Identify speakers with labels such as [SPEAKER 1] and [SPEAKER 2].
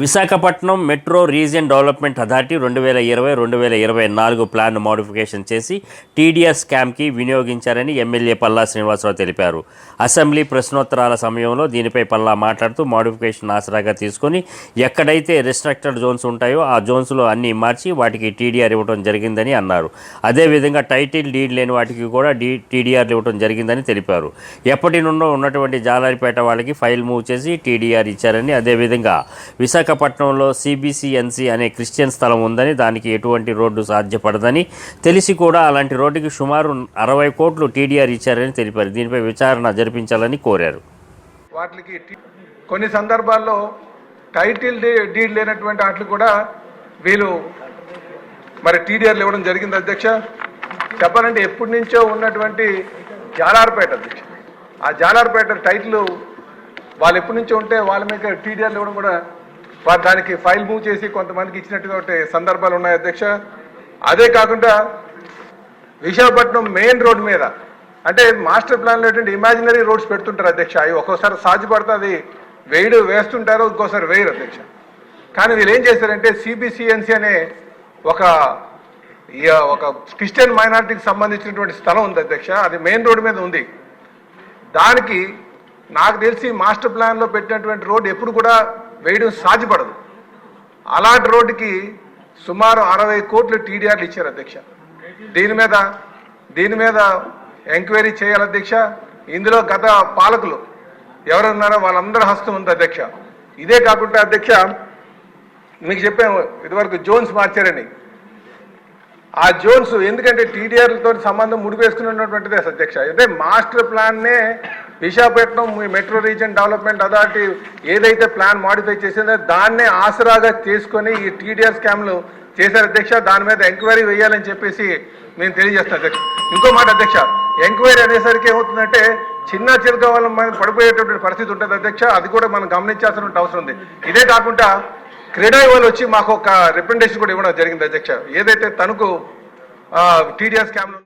[SPEAKER 1] Visakhapatnam metro region development authority రెండు వేల ఇరవై రెండు వేల ఇరవై నాలుగు ప్లాన్ మోడిఫికేషన్ చేసి టీడీఎస్ స్కామ్కి వినియోగించారని ఎమ్మెల్యే పల్లా శ్రీనివాసరావు తెలిపారు. అసెంబ్లీ ప్రశ్నోత్తరాల సమయంలో దీనిపై పల్లా మాట్లాడుతూ మోడిఫికేషన్ ఆసరాగా తీసుకొని ఎక్కడైతే రిస్ట్రక్టెడ్ జోన్స్ ఉంటాయో ఆ జోన్స్లో అన్నీ మార్చి వాటికి టీడీఆర్ ఇవ్వడం జరిగిందని అన్నారు. అదేవిధంగా టైటిల్ డీడ్ లేని వాటికి కూడా డీ టీడీఆర్ ఇవ్వడం జరిగిందని తెలిపారు. ఎప్పటి నుండో ఉన్నటువంటి జాలారిపేట వాళ్ళకి ఫైల్ మూవ్ చేసి టీడీఆర్ ఇచ్చారని అదేవిధంగా విశాఖపట్నంలో సిబిసిఎన్సి అనే క్రిస్టియన్ స్థలం ఉందని దానికి ఎటువంటి రోడ్డు సాధ్యపడదని తెలిసి కూడా అలాంటి రోడ్డుకి సుమారు అరవై కోట్లు టీడీఆర్ ఇచ్చారని తెలిపారు. దీనిపై విచారణ జరిపించాలని కోరారు.
[SPEAKER 2] వాటికి కొన్ని సందర్భాల్లో టైటిల్ డీ- డీడ్ లేనటువంటి వాటికి కూడా వీళ్ళు మరి టీడీఆర్లు ఇవ్వడం జరిగింది అధ్యక్ష. చెప్పాలంటే ఎప్పటి నుంచో ఉన్నటువంటి జాలార్పేట అధ్యక్ష. ఆ జాలార్పేట టైటిల్ వాళ్ళు ఎప్పటి నుంచో ఉంటే వాళ్ళ మీద టీడీఆర్లు ఇవ్వడం కూడా దానికి ఫైల్ మూవ్ చేసి కొంతమందికి ఇచ్చినటువంటి సందర్భాలు ఉన్నాయి అధ్యక్ష. అదే కాకుండా విశాఖపట్నం మెయిన్ రోడ్ మీద అంటే మాస్టర్ ప్లాన్ లేటువంటి ఇమాజినరీ రోడ్స్ పెడుతుంటారు అధ్యక్ష. అవి ఒక్కోసారి సాధ్యపడితే అది వేయడు వేస్తుంటారు ఇంకోసారి వేయరు అధ్యక్ష. కానీ వీళ్ళు ఏం చేశారంటే సిబిసిఎన్సి అనే ఒక ఒక క్రిస్టియన్ మైనారిటీకి సంబంధించినటువంటి స్థలం ఉంది అధ్యక్ష. అది మెయిన్ రోడ్ మీద ఉంది. దానికి నాకు తెలిసి మాస్టర్ ప్లాన్లో పెట్టినటువంటి రోడ్డు ఎప్పుడు కూడా వేయడం సాధ్యపడదు. అలాంటి రోడ్డుకి సుమారు అరవై కోట్లు టీడీఆర్లు ఇచ్చారు అధ్యక్ష. దీని మీద దీని మీద ఎంక్వైరీ చేయాలి అధ్యక్ష. ఇందులో గత పాలకులు ఎవరున్నారో వాళ్ళందరి హస్తం ఉంది అధ్యక్ష. ఇదే కాకుండా అధ్యక్ష మీకు చెప్పాము ఇదివరకు జోన్స్ మార్చారని. ఆ జోన్స్ ఎందుకంటే టీడీఆర్లతో సంబంధం ముడిపేసుకున్నటువంటిదే అధ్యక్ష. అంటే master ప్లాన్నే Visakhapatnam metro region development authority ఏదైతే ప్లాన్ మాడిఫై చేసిందో దాన్నే ఆసరాగా చేసుకొని ఈ టీడీఆర్ స్కామ్లు చేశారు. అధ్యక్ష దాని మీద ఎంక్వైరీ వేయాలని చెప్పేసి నేను తెలియజేస్తాను అధ్యక్ష. ఇంకో మాట అధ్యక్ష ఎంక్వైరీ అనేసరికి ఏమవుతుందంటే చిన్న చిరుక వాళ్ళ మీద పడిపోయేటటువంటి పరిస్థితి ఉంటుంది అధ్యక్ష. అది కూడా మనం గమనించాల్సిన అవసరం ఉంది. ఇదే కాకుండా క్రీడా వాళ్ళు వచ్చి మాకు ఒక రిప్రజెంటేషన్ కూడా ఇవ్వడం జరిగింది అధ్యక్ష. ఏదైతే తనకు టీడీఆర్ స్కామ్